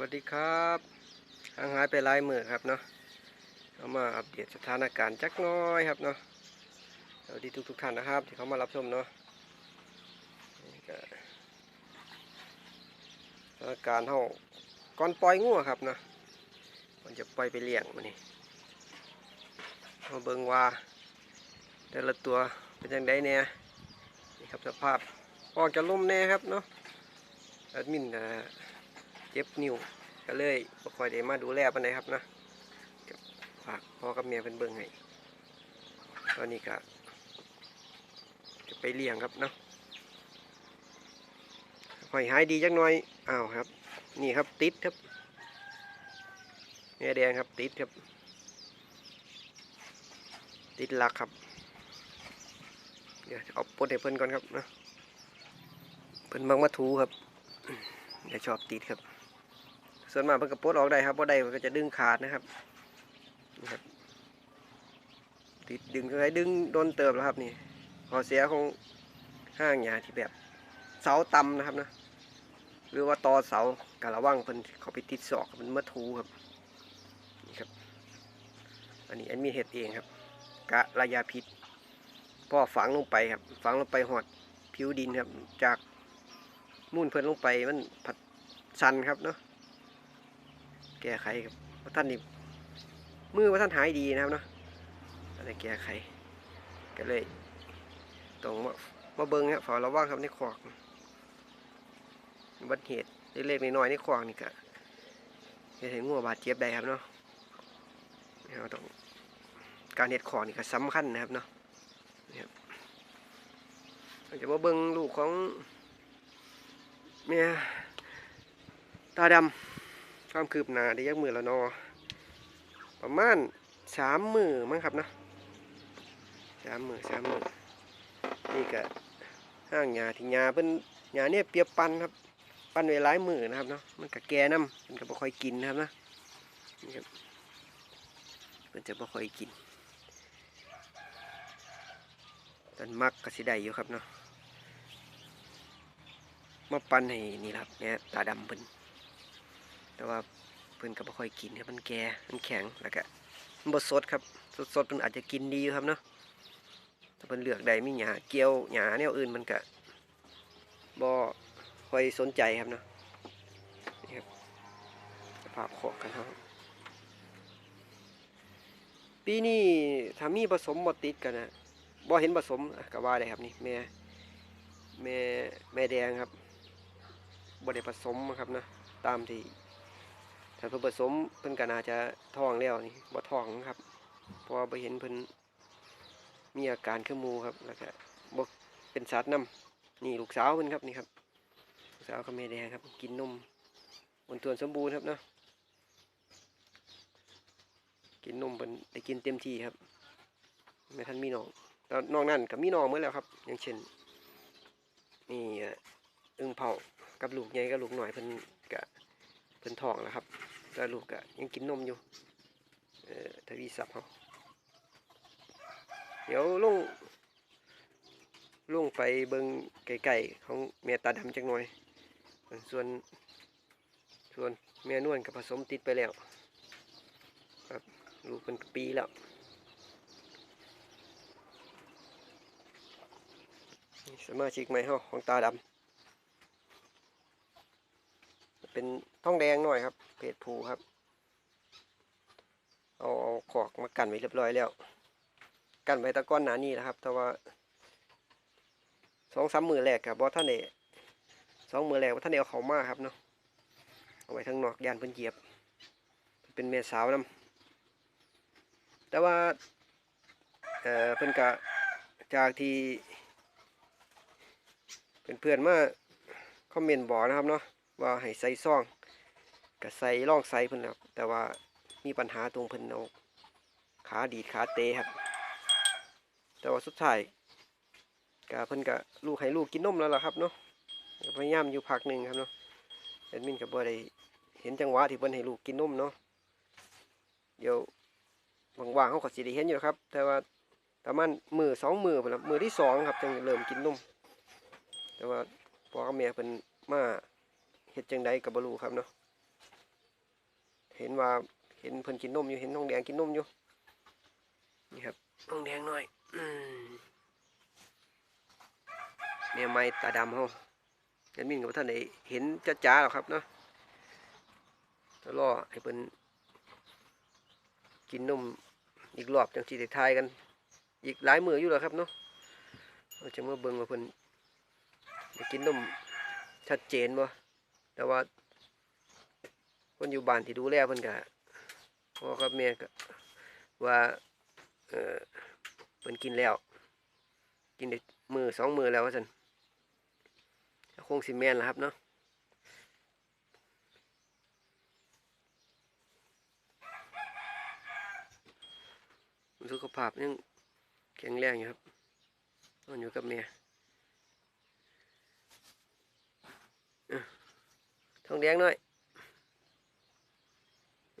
วัสดีครับห่างหายไปหลายมือครับเนาะเอามาอัปเดตสถานการณ์จักน้อยครับเนาะสวัสดีทุกทุกท่านนะครับ ที่เขามารับชมเนาะสถานการณ์เฮาก่อนปล่อยงัวครับเนาะมันจะปล่อยไปเลี้ยงมันนี่มาเบิงว่าแต่ละตัวเป็นยังไงเนี่ยนี่ครับสภาพออกจะล่มแน่ครับเนาะแอดมินก็เจ็บนิ้วก็เลยบ่ค่อยได้มาดูแลปานใดครับนะฝากพ่อกับเมียเป็นเบิ่งให้ตอนนี้ก็จะไปเลี้ยงครับเนาะหอยหายดีจักหน่อยอ้าวครับ นี่ครับติดครับแม่แดงครับติดครับ ติดหลักครับ เดี๋ยวเอาปลดให้เพิ่นก่อนครับนะเพิ่นมักมาถูครับเดี๋ยวชอบติดครับ ส่วนมากเพิ่นก็ปลดออกได้ครับบ่ได้มันก็จะดึงขาดนะครับนี่ครับติดดึงก็ให้ดึงโดนเติบแล้วครับนี่ขอเสียของห้างหยาที่แบบเสาต่ำนะครับนะหรือว่าตอเสากะระวังเพิ่นเขาไปติดศอกมันมาถูครับนี่ครับ อันนี้อันมีเห็ดเองครับ กะระยาพิษพ่อฝังลงไปครับ ฝังลงไปหอดผิวดินครับ จากมุ่นเพิ่นลงไปมันผัดชันครับเนาะ ก้ไขครับเพราะท่านนี่มือว่าท่านหายดีนะครับเนาะอะไรแก้ไขก็เลยต้องมามาเบิ้งครับฝ่าระวังครับในขวากบัตเหตุเล็กๆน้อยๆในขวากนี่ก็เฮ็ดให้งัวบาดเจ็บได้ครับเนาะเราต้องการเห็ดขอกนี่ก็สำคัญนะครับเนาะนี่ครับเราจะมาเบิ้งลูกของเมียตาดำ ความคืบหน้าได้ยักมือแล้วนอ ประมาณสามมือมั้งครับนะสามมือสามมือนี่ก็ห้างหญ้าที่หญ้าเป็นหญ้าเนี่ยเปียบปันครับ ปันไว้หลายมือนะครับเนาะมันก็แก่น้ำมันก็บ่ค่อยกินนะครับนะนี่ครับมันจะบ่ค่อยกินตอนมักก็สิได้อยู่ครับเนาะมาปันให้นี่ล่ะครับเนี่ยตาดำเพิ่น แต่ว่าเพิ่นก็บ่ค่อยกินครับมันแก่มันแข็งแล้วก็มันบ่สดครับสดสดๆเพิ่นอาจจะกินดีอยู่ครับเนาะถ้าเพิ่นเลือกได้มีหญ้าเกี่ยวหญ้าแนวอื่นมันก็บ่ค่อยสนใจครับเนาะนี่ครับสภาพของกันเฮาปีนี้ถ้ามีผสมบ่ติดกันนะบ่เห็นผสมก็ว่าได้ครับนี่แม่แม่แม่แดงครับบ่ได้ผสมครับนะตามที่ เพิ่นผสมเพิ่นก็น่าจะท้องแล้วนี่บ่ท้องครับเพราะว่าบ่เห็นเพิ่นมีอาการคือหมู่ครับแล้วก็บ่เป็นสัตว์นํนี่ลูกสาวเพิ่นครับนี่ครับลูกสาวกับแม่แดงครับ กินนมบนทวนสมบูรณ์ครับเนาะกินนมเพิ่นได้กินเต็มที่ครับแม่ท่านมีน้องแล้วน้อกนั้นก็มีน้องหมดแล้วครับ อย่างเช่น นี่อ่ออึ่งเผากับลูกใหญ่กับลูกหน่อยเพิ่นกะเพิ่นท้องแล้วครับ แต่ลูกกะยังกินนมอยู่เอ่อทวีศัพท์เขาเดี๋ยวลงลงไปเบิงไก่ๆของแม่ตาดำจักหน่อย ส่วนส่วนแม่นวลกับผสมติดไปแล้วครับลูกเป็นปีแล้วสมาชิกใหม่เฮาของตาดำเป็น ท้องแดงหน่อยครับ เพศผูครับ เอาเอาขอกมากันไว้เรียบร้อยแล้ว กันไว้ตะก้อนหนานี่นะครับ แต่ว่าสองสามมือแรกกับบอท่านเอสองมือแรกว่าท่านเอเอาเขามาครับเนาะเอาไว้ทั้งนอกยานเพิ่นเหยียบ เป็นเมียสาวนํแต่ว่าเอ่อเพิ่นกะจากที่เพื่อนๆมาคอมเมนต์บอกนะครับเนาะว่าให้ใส่ซอง ก็ใส่ร่องใส่เพิ่นครับแต่ว่ามีปัญหาตรงเพิ่นเอาขาดีดขาเตะครับ แต่ว่าสุดท้ายก็เพิ่นก็ลูกให้ลูกกินนมแล้วล่ะครับเนาะพยายามอยู่พักหนึ่งครับเนาะแอดมินก็บ่ได้เห็นจังหวะที่เพิ่นให้ลูกกินนมเนาะเดี๋ยวว่างๆเขาก็สิได้เห็นอยู่ครับ แต่ว่าประมาณมือสองมือพุ่นล่ะมือที่สองครับจึงเริ่มกินนมแต่ว่าพ่อกับแม่เพิ่นมาเฮ็ดจังใดก็บ่รู้ครับเนาะ เห็นว่าเห็นเพิ่นกินนมอยู่เห็นน้องแดงกินนมอยู่นี่ครับน้องแดงหน่อยอืมแม่ไม้ตาดำเฮาแอดมินกับท่านได้เห็นจ้าๆหรอกครับเนาะจะรอให้เพิ่นกินนมอีกรอบจังสิได้ทายกัน อีกหลายมืออยู่แล้วครับเนาะเราจะมาเบิ่งว่าเพิ่นกินนมชัดเจนบ่แต่ว่า คนอยู่บ้านที่ดูแลเพิ่นก็พ่อกับแม่ก็ว่าเออเพิ่นกินแล้ว กินได้มือสองมือแล้วว่าซั่นคงสิแม่นล่ะครับเนาะสุขภาพยังแข็งแรงอยู่ครับนอนอยู่กับแม่อะทองแดงหน่อย แ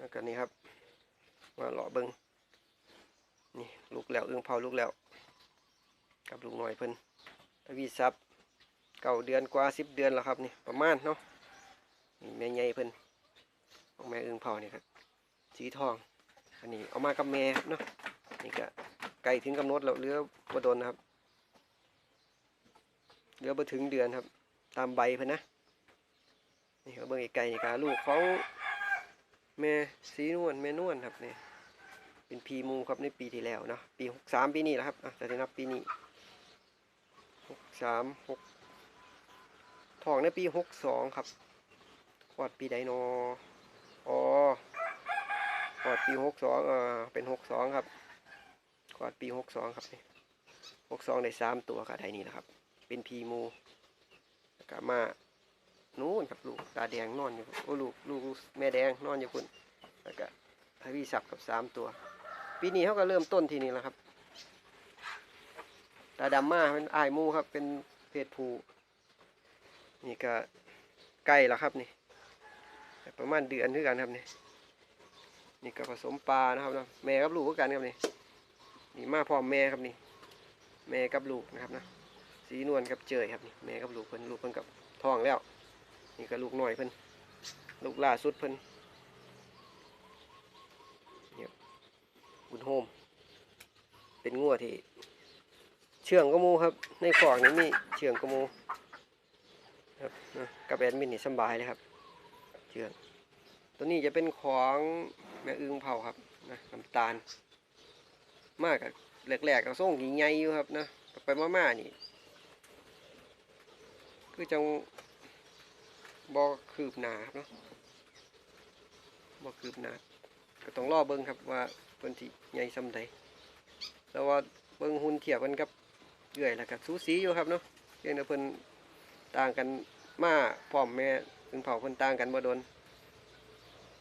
ล้วก็นี่ครับ มาเลาะเบิงนี่ลูกแล้วอึ้งเผาลูกแล้ว กับลูกหน่อยเพิ่นทวีซับเก้าเดือนกว่าสิบเดือนแล้วครับนี่ประมาณเนาะนี่แม่ใหญ่เพิ่นของแม่อึ้งเผานี่ครับสีทอง อันนี้เอามากับแม่เนาะนี่ก็ไก่ถึงกำหนดแล้วเลือบ่โดนนะครับ เหลือบ่ถึงเดือนครับ ตามใบเพิ่นนะนี่ก็เบิ่งไอ้ไก่นี่ก็ลูกของแม่สีนวลแม่นวลครับนี่เป็นพีมูครับในปีที่แล้วเนาะปีหกสามปีนี้แหละครับอะแต่จะนับปีนี้หกสามหกทองในปีหกสองครับคลอดปีใดโนอ๋อคลอดปีหกสองอ่าเป็นหกสองครับคลอดปีหกสองครับนี่หกสองได้สามตัวก็ได้นี่นะครับ เป็นพีมูแล้วก็มานู้นครับลูกตาแดงนอนอยู่โอ้ลูกลูกแม่แดงนอนอยู่คุณแล้วก็ทวีศัพท์กับสามตัว ปีนี้เขาก็เริ่มต้นทีนี้แล้วครับตาดำมาเป็นอายมูครับ เป็นเพศผู้นี่ก็ใกล้แล้วครับนี่ ประมาณเดือนคือกันครับนี่นี่ก็ผสมปลานะครับนะแม่กับลูกก็กันครับนี่นี่มาพร้อมแม่ครับนี่ แม่กับลูกนะครับนะ สีนวลกับเจยครับนี่แม่กับลูกเพิ่นลูกเพิ่นกับท้องแล้ว นี่ก็ลูกหน่อยเพิ่นลูกล่าสุดเพิ่นเนี่ยบุญโฮม เป็นงัวที่ เชื่องกระมูครับ ในขอกนี้มีเชื่องกระมูครับนะกับแอดมินนี่สบายเลยครับ เชื่อง ตัวนี้จะเป็นของแม่อึงเผาครับนะน้ำตาล มากกับแหลกๆกับส่งใหญ่อยู่ครับนะไปมาๆนี่ คือจังบอคืบหนาครับเนาะบอคืบหนาก็ต้องรอเบิ้งครับว่าเพิ่นสิใหญ่ซำใดแล้วว่าเบิ้งหุ่นเทียบกันกับเอื่อยแล้วกับสูสีอยู่ครับเนาะเพียงแต่เพิ่นต่างกันมาพร้อมแม่ถึงเผาเพิ่นต่างกันบ่โดน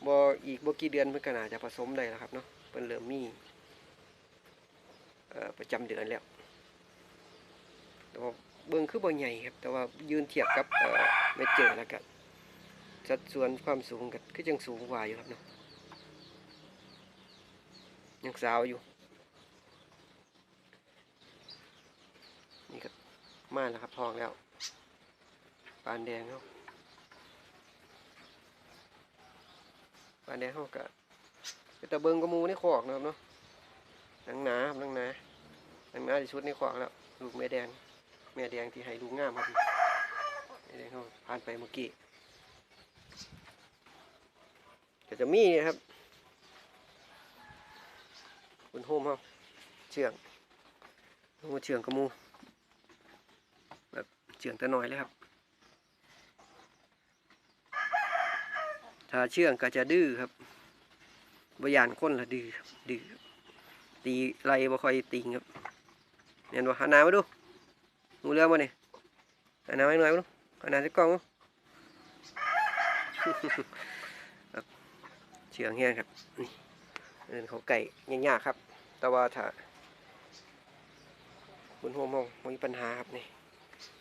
บ่อีกบ่กี่เดือนเพิ่นก็น่าจะผสมได้แล้วครับเนาะเพิ่นเริ่มมีประจำเดือนแล้วแต่ว่า เบิ่งคือบ่ใหญ่ครับ แต่ว่ายืนเทียบกับเอ่อแม่เจอแล้วก็สัดส่วนความสูงก็คือจังสูงกว่าอยู่ครับเนาะยังสาวอยู่ นี่ก็มาแล้วครับทองแล้ว ปานแดงเขาปานแดงเขาก็เป็นตะเบิงกระมูในขอกนะครับเนาะหนังหนาครับหนังหนาหนังหนาที่ชุดในขอกแล้ว ลูกแม่แดง แม่แดงที่ให้ลูงามครับแม่แดงเขาผ่านไปเมื่อกี้ก็จะมีนี่ครับ คุณโฮมเขาเชื่องโอ้เชื่องกระมู แบบเชื่องแต่น้อยเลยครับ ถ้าเชื่องก็จะดื้อครับบยานคนละดื้อดื้อตีไรบ่ค่อยติงครับเห็นบ่หันหน้ามาดู งูเรือมาเนี่ยหันหน้ามาหน่อยมาดูหันหน้าใส่กล้องดูครับเชื่องแห้งครับนี่เดินเขาไก่ยากๆครับ แต่ว่าถ้าคุณโฮมองม่มีปัญหาครับนี่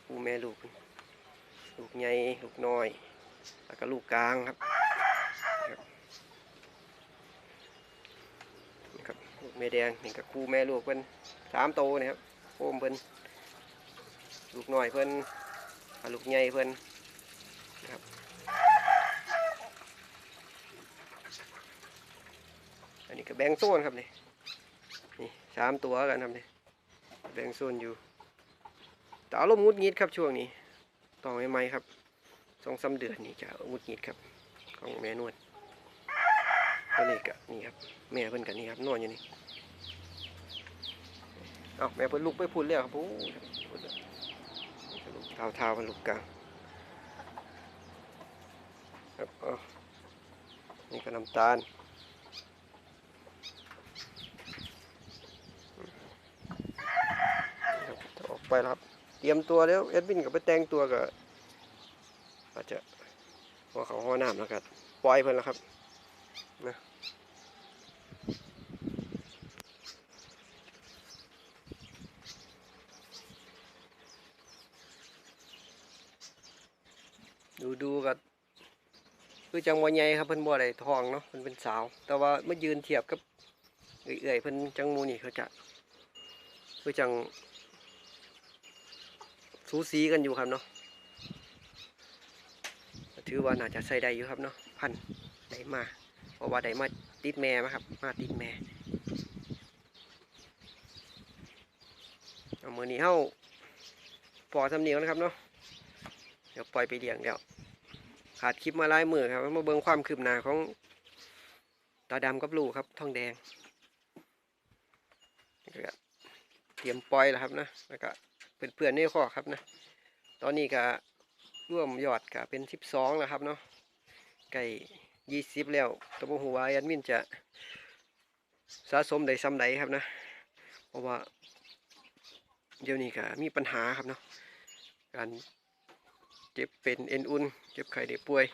ลูแม่ลูก ลูกใหญ่ลูกน้อย แล้วก็ลูกกลางครับครับลูกแม่แดงนี่กับคู่แม่ลูกเพิ่นสามโตนะครับโอมเพิ่น ลูกน้อยเพิ่นขาลูกใหญ่เพิ่นนะครับอันนี้ก็แบ่งโซนครับนี่นี่สามตัวกันครับนี่แบ่งโซนอยู่แต่อารมณ์งุดงิดครับช่วงนี้ต่อใหม่ๆครับสองสามเดือนนี่จะงุดงิดครับของแม่นวลตัวนี้ก็นี่ครับแม่เพิ่นกันนี่ครับนอนอยู่นี่เอาแม่เพิ่นลุกไปพูดแล้วครับพูด เท้าเท้าๆมันลุกกลางครับเอานี่ก็น้ำตาลออกไปแล้วครับ เตรียมตัวแล้วเอ็ดวินกับไปแต่งตัวก็อาจจะว่าเขาห้อน้ำแล้วก็ปล่อยเพิ่นแล้วครับนะ ดูกับคือจังหวะใหญ่ครับเพิ่นบ่ได้ทองเนาะเพิ่นเป็นสาว แต่ว่าเมื่อยืนเทียบกับเอื่อยๆเพิ่นจังมูนี่เขาจะคือจังสูสีกันอยู่ครับเนาะถือว่าน่าจะใส่ได้อยู่ครับเนาะพันได้มาเพราะว่าได้มาติดแม่มาครับ มาติดแม่เอามือนี้เฮาปอสำเนียงนะครับเนาะเดี๋ยวปล่อยไปเลี้ยงเดี๋ยว ขาดคลิปมาหลายมือครับมาเบิ่งความคืบหน้าของตาดำกับลูกครับทองแดงนี่ก็เตรียมปล่อยแล้วครับนะแล้วก็เพื่อนๆในข้อครับนะ ตอนนี้ก็ร่วมยอดก็เป็นสิบสองแล้วครับเนาะไก่ยี่สิบแล้วตัวหัวาแอดมินจะสะสมได้ซ้ำใดครับนะ เพราะว่าเดี๋ยวนี้ก็มีปัญหาครับเนาะการ เจ็บเป็นเอ็นอุ่นเจ็บไข้ได้ป่วย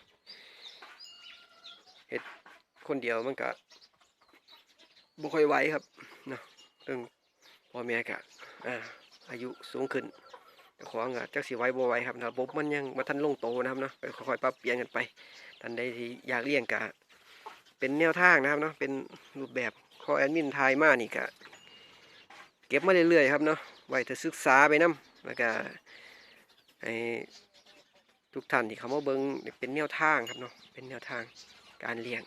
เห็ดคนเดียวมันก็บ่ค่อยไหวครับเนาะตึงพ่อแม่ก็อ่าอายุสูงขึ้นของก็จักสิไหว้บ่ไหวครับระบบมันยังบ่ทันลงโตนะครับเนาะค่อยๆปรับเปลี่ยนกันไปท่านใดที่อยากเลี้ยงก็เป็นแนวทางนะครับเนาะเป็นรูปแบบข้อแอดมินทายมานี่ก็เก็บมาเรื่อยๆครับเนาะไว้ถ้าศึกษาไปนํแล้วก็ให้ ทุกท่านที่เขามาเบิ่งเป็นแนวทางครับเนาะเป็นแนวทางการเลี้ยง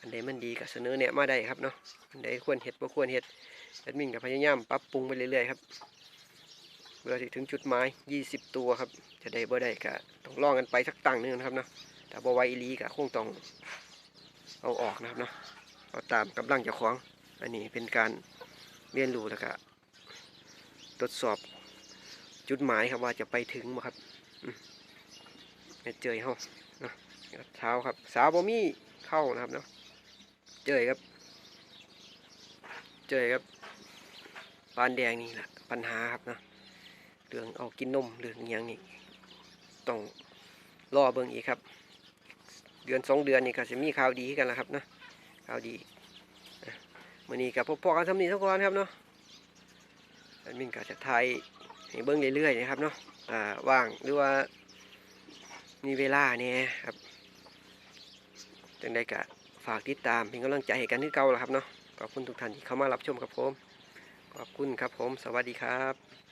อันใดมันดีก็เสนอแนะมาได้ครับเนาะอันใดควรเฮ็ดบ่ควรเฮ็ดแอดมินก็พยายามปรับปรุงไปเรื่อยๆครับเพื่อที่ถึงจุดหมาย 20 ตัวครับ จะได้บ่ได้ก็ต้องลองกันไปสักตั้งนึงนะครับเนาะแต่บ่ไวอีลีก็คงต้องเอาออกนะครับเนาะเอาตามกำลังเจ้าของ อันนี้เป็นการเรียนรู้แล้วก็ทดสอบจุดหมายครับว่าจะไปถึงบ่ครับ อืมให้เจยเฮาเนาะเท้าครับ สาวบ่มีเข้านะครับเนาะเจยครับ เจอครับปานแดงนี่แหละปัญหาครับนะเรื่องเอากินนมเรื่องอหย่างนี้ต้องรอเบิ่งอีกครับ เดือนสองเดือนนี่ก็จะมีข่าวดีกันแล้วครับนะข่าวดีนะมื่อนี้กับพ่อๆกันทำนี้ทุกคนครับเนาะมินก็จะถ่ายให้เบิ่งเรื่อยๆนะครับเนาะอ่าว่างหรือว่า มีเวลาเนี่ยครับจังได้ก็ฝากติดตามเป็นกำลังใจให้กันที่เก่าแล้วครับเนาะขอบคุณทุกท่านที่เข้ามารับชมครับผม ขอบคุณครับผม สวัสดีครับ